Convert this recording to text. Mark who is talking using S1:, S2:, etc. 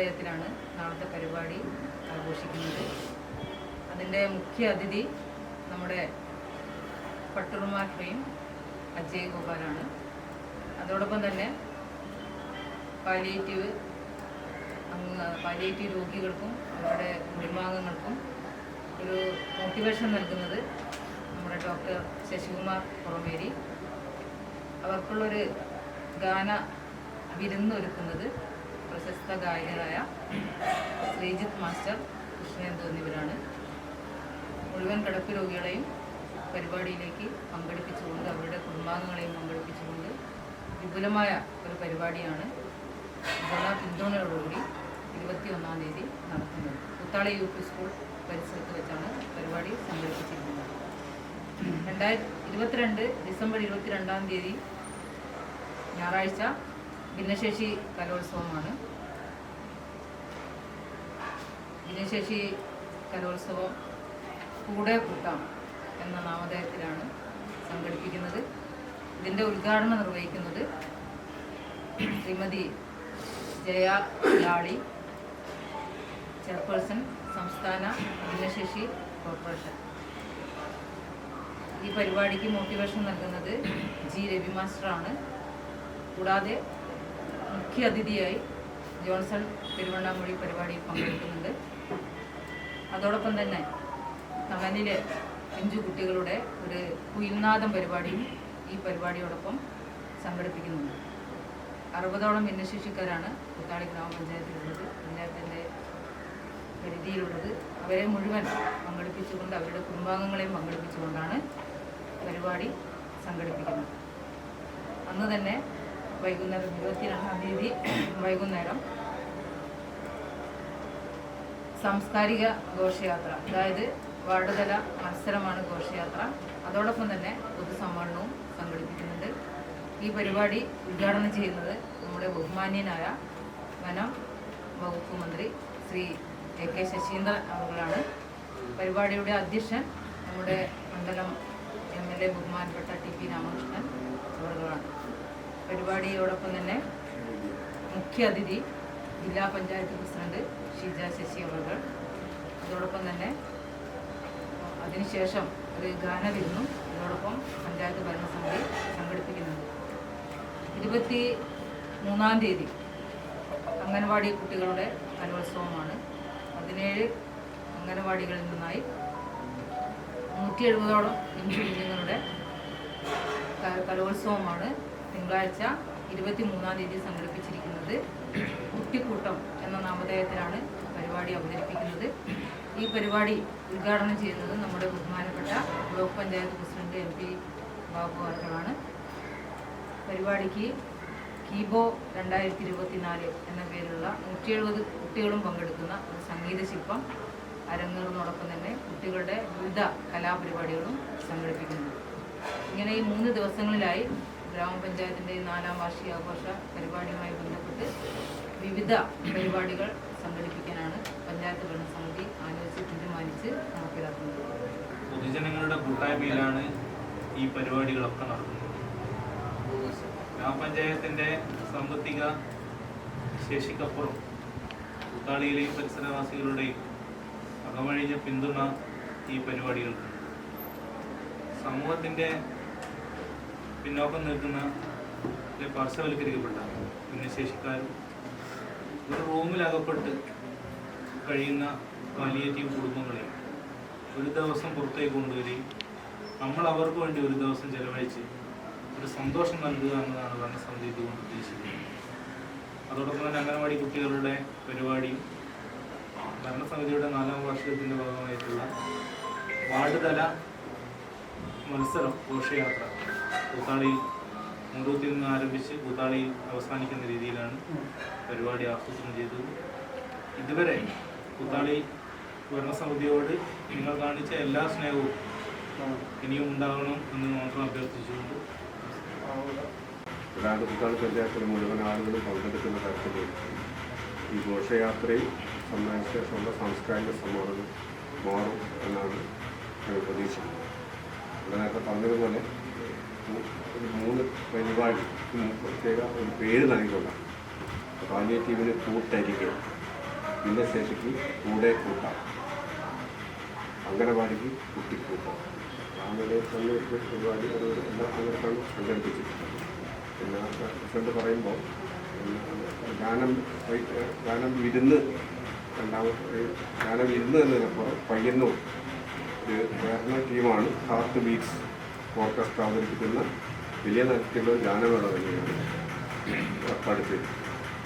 S1: നാമധേയത്തിലാണ് നാളത്തെ പരിപാടി ആഘോഷിക്കുന്നത്. അതിന്റെ മുഖ്യ അതിഥി നമ്മുടെ പട്ടുറുമാക്രയും അജയ് ഗോപാലാണ്. അതോടൊപ്പം തന്നെ പാലിയേറ്റീവ് പാലിയേറ്റീവ് രോഗികൾക്കും അവരുടെ കുടുംബാംഗങ്ങൾക്കും ഒരു മോട്ടിവേഷൻ നൽകുന്നത് നമ്മുടെ ഡോക്ടർ ശശികുമാർ പുറമേരി. അവർക്കുള്ളൊരു ഗാന വിരുന്ന് ഒരുക്കുന്നത് പ്രശസ്ത ഗായകരായ ശ്രീജിത്ത് മാസ്റ്റർ കൃഷ്ണേന്ദു എന്നിവരാണ് മുഴുവൻ കിടപ്പ് രോഗികളെയും പരിപാടിയിലേക്ക് പങ്കെടുപ്പിച്ചുകൊണ്ട് അവരുടെ കുടുംബാംഗങ്ങളെയും പങ്കെടുപ്പിച്ചുകൊണ്ട് വിപുലമായ ഒരു പരിപാടിയാണ് ജന പിന്തുണയോടുകൂടി ഇരുപത്തി ഒന്നാം തീയതി നടത്തുന്നത്. കുത്താളി യു പി സ്കൂൾ പരിസരത്ത് വെച്ചാണ് പരിപാടി സംഘടിപ്പിച്ചിരിക്കുന്നത്. രണ്ടായിരത്തി ഇരുപത്തിരണ്ട് ഡിസംബർ ഇരുപത്തിരണ്ടാം തീയതി ഞായറാഴ്ച ഭിന്നശേഷി കലോത്സവമാണ്. ഭിന്നശേഷി കലോത്സവം കൂടെ കൂട്ടാം എന്ന നാമധേയത്തിലാണ് സംഘടിപ്പിക്കുന്നത്. ഇതിന്റെ ഉദ്ഘാടനം നിർവഹിക്കുന്നത് ശ്രീമതി ജയ ലാളി ചെയർപേഴ്സൺ സംസ്ഥാന ഭിന്നശേഷി കോർപ്പറേഷൻ. ഈ പരിപാടിക്ക് മോട്ടിവേഷൻ നൽകുന്നത് ജി രവി മാസ്റ്ററാണ് കൂടാതെ മുഖ്യ അതിഥിയായി ജോൺസൺ തിരുവണ്ണാമൊഴി പരിപാടിയിൽ പങ്കെടുക്കുന്നുണ്ട്. അതോടൊപ്പം തന്നെ തമനിലെ അഞ്ചു കുട്ടികളുടെ ഒരു കുയിൽനാദം പരിപാടിയും ഈ പരിപാടിയോടൊപ്പം സംഘടിപ്പിക്കുന്നുണ്ട്. അറുപതോളം ഭിന്നശേഷിക്കാരാണ് കുത്താളി ഗ്രാമപഞ്ചായത്തിലുള്ളത്. പഞ്ചായത്തിന്റെ പരിധിയിലുള്ളത്. അവരെ മുഴുവൻ പങ്കെടുപ്പിച്ചുകൊണ്ട് അവരുടെ കുടുംബാംഗങ്ങളെയും പങ്കെടുപ്പിച്ചുകൊണ്ടാണ് പരിപാടി സംഘടിപ്പിക്കുന്നത്. അന്ന് തന്നെ വൈകുന്നേരം ഇരുപത്തിരണ്ടാം തീയതി വൈകുന്നേരം സാംസ്കാരിക ഘോഷയാത്ര അതായത് വാർഡുതല മത്സരമാണ് ഘോഷയാത്ര. അതോടൊപ്പം തന്നെ പൊതുസമ്മേളനവും സംഘടിപ്പിക്കുന്നുണ്ട്. ഈ പരിപാടി ഉദ്ഘാടനം ചെയ്യുന്നത് നമ്മുടെ ബഹുമാന്യനായ വനം വകുപ്പ് മന്ത്രി ശ്രീ എ കെ ശശീന്ദ്രൻ അവர்களാണ് പരിപാടിയുടെ അധ്യക്ഷൻ നമ്മുടെ മണ്ഡലം എം എൽ എ ബഹുമാനപ്പെട്ട ടി പി രാമകൃഷ്ണൻ അവர்களാണ് പരിപാടിയോടൊപ്പം തന്നെ മുഖ്യ അതിഥി ജില്ലാ പഞ്ചായത്ത് പ്രസിഡന്റ് ഷീജ ശശി അവർ അതോടൊപ്പം തന്നെ അതിനുശേഷം ഒരു ഗാനവിരുന്നും അതോടൊപ്പം പഞ്ചായത്ത് ഭരണസമിതി സംഘടിപ്പിക്കുന്നുണ്ട്. ഇരുപത്തി മൂന്നാം തീയതി അംഗൻവാടി കുട്ടികളുടെ കലോത്സവമാണ്. പതിനേഴ് അംഗനവാടികളിൽ നിന്നായി നൂറ്റി എഴുപതോളം കുഞ്ഞുങ്ങളുടെ കലോത്സവമാണ്. തിങ്കളാഴ്ച ഇരുപത്തി മൂന്നാം തീയതി സംഘടിപ്പിച്ചിരിക്കുന്നത് കുട്ടിക്കൂട്ടം എന്ന നാമധേയത്തിലാണ് പരിപാടി അവതരിപ്പിക്കുന്നത്. ഈ പരിപാടി ഉദ്ഘാടനം ചെയ്യുന്നത് നമ്മുടെ ബഹുമാനപ്പെട്ട block panchayat president M P Babu അവർകളാണ് പരിപാടിക്ക് കീബോ രണ്ടായിരത്തി ഇരുപത്തിനാല് എന്ന പേരിലുള്ള നൂറ്റി എഴുപത് കുട്ടികളും പങ്കെടുക്കുന്ന ഒരു സംഗീത ശില്പം അരങ്ങേറുന്നതോടൊപ്പം തന്നെ കുട്ടികളുടെ വിവിധ കലാപരിപാടികളും സംഘടിപ്പിക്കുന്നു ഇങ്ങനെ ഈ മൂന്ന് ദിവസങ്ങളിലായി ഗ്രാമപഞ്ചായത്തിന്റെ നാലാം വാർഷികാഘോഷ പരിപാടിയുമായി ബന്ധപ്പെട്ട് വിവിധ പരിപാടികൾ സംഘടിപ്പിക്കാനാണ് പഞ്ചായത്ത് ഭരണസമിതി ആലോചിച്ച് തീരുമാനിച്ച് നടപ്പിലാക്കുന്നത്.
S2: പൊതുജനങ്ങളുടെ കൂട്ടായ്മയിലാണ് ഈ പരിപാടികളൊക്കെ നടക്കുന്നത്. ഗ്രാമപഞ്ചായത്തിന്റെ സാമ്പത്തിക ശേഷിക്കപ്പുറം കൂട്ടാളിയിലെയും പരിസരവാസികളുടെയും അകമഴിഞ്ഞ പിന്തുണ ഈ പരിപാടികൾക്ക്. സമൂഹത്തിന്റെ പിന്നോക്കം നിൽക്കുന്ന പാർശ്വവൽക്കരിക്കപ്പെട്ട ഭിന്നശേഷിക്കാരും ഒരു റൂമിൽ അകപ്പെട്ട് കഴിയുന്ന പാലിയേറ്റീവ് കുടുംബങ്ങളെ ഒരു ദിവസം പുറത്തേക്ക് കൊണ്ടുവരികയും നമ്മൾ അവർക്ക് വേണ്ടി ഒരു ദിവസം ചെലവഴിച്ച് ഒരു സന്തോഷം നൽകുക എന്നതാണ് ഭരണസമിതി ഇതുകൊണ്ട് ഉദ്ദേശിക്കുന്നത്. അതോടൊപ്പം തന്നെ അംഗനവാടി കുട്ടികളുടെ പരിപാടിയും ഭരണസമിതിയുടെ നാലാം വാർഷികത്തിന്റെ ഭാഗമായിട്ടുള്ള വാർഡ് തല മത്സരം ഘോഷയാത്ര. കൂത്താളിയിൽ മുണ്ടൂത്തിൽ നിന്ന് ആരംഭിച്ച് കൂത്താളിയിൽ അവസാനിക്കുന്ന രീതിയിലാണ് പരിപാടി ആസൂത്രണം ചെയ്തത്. ഇതുവരെ കൂത്താളി ഭരണസമിതിയോട് നിങ്ങൾ കാണിച്ച എല്ലാ സ്നേഹവും ഇനിയും ഉണ്ടാകണം എന്ന് മാത്രം അഭ്യർത്ഥിച്ചുകൊണ്ട്.
S3: മുഴുവൻ ആളുകളും പങ്കെടുക്കുന്ന തരത്തിൽ ഈ ഘോഷയാത്രയും സമ്മാനിച്ച സ്വന്തം സാംസ്കാരിക സമ്മേളനം മാറും എന്നാണ് ഞങ്ങൾ പ്രതീക്ഷിക്കുന്നത്. ഇവിടെ നേരത്തെ പറഞ്ഞതുപോലെ ഒരു മൂന്ന് പരിപാടി പ്രത്യേക ഒരു പേര് നൽകിക്കൊള്ളാം. പാലിയേറ്റീവിന് കൂട്ടരികെ ഭിന്നശേഷിക്ക് കൂടെ കൂട്ടാം. അംഗനവാടിക്ക് കുട്ടിക്കൂട്ടം. രാവിലെ തന്നെ പരിപാടി ഒരു എല്ലാ അങ്ങനെയൊക്കെയാണ് സംഘടിപ്പിച്ചിട്ടുള്ളത് എല്ലാ പ്രസിഡന്റ് പറയുമ്പോൾ ഗാനം ഗാനം വിരുന്ന് രണ്ടാമത്തെ ഗാനം വിരുന്ന് എന്നതിനപ്പുറം പയ്യന്നൂർ ഒരു ടീമാണ് ഹാർട്ട് ബീറ്റ്സ് ഓർക്കസ്ട്ര അവതരിപ്പിക്കുന്ന വലിയ തരത്തിലുള്ള ഗാനമേള തന്നെയാണ്. ഏർപ്പെടുത്തിയത്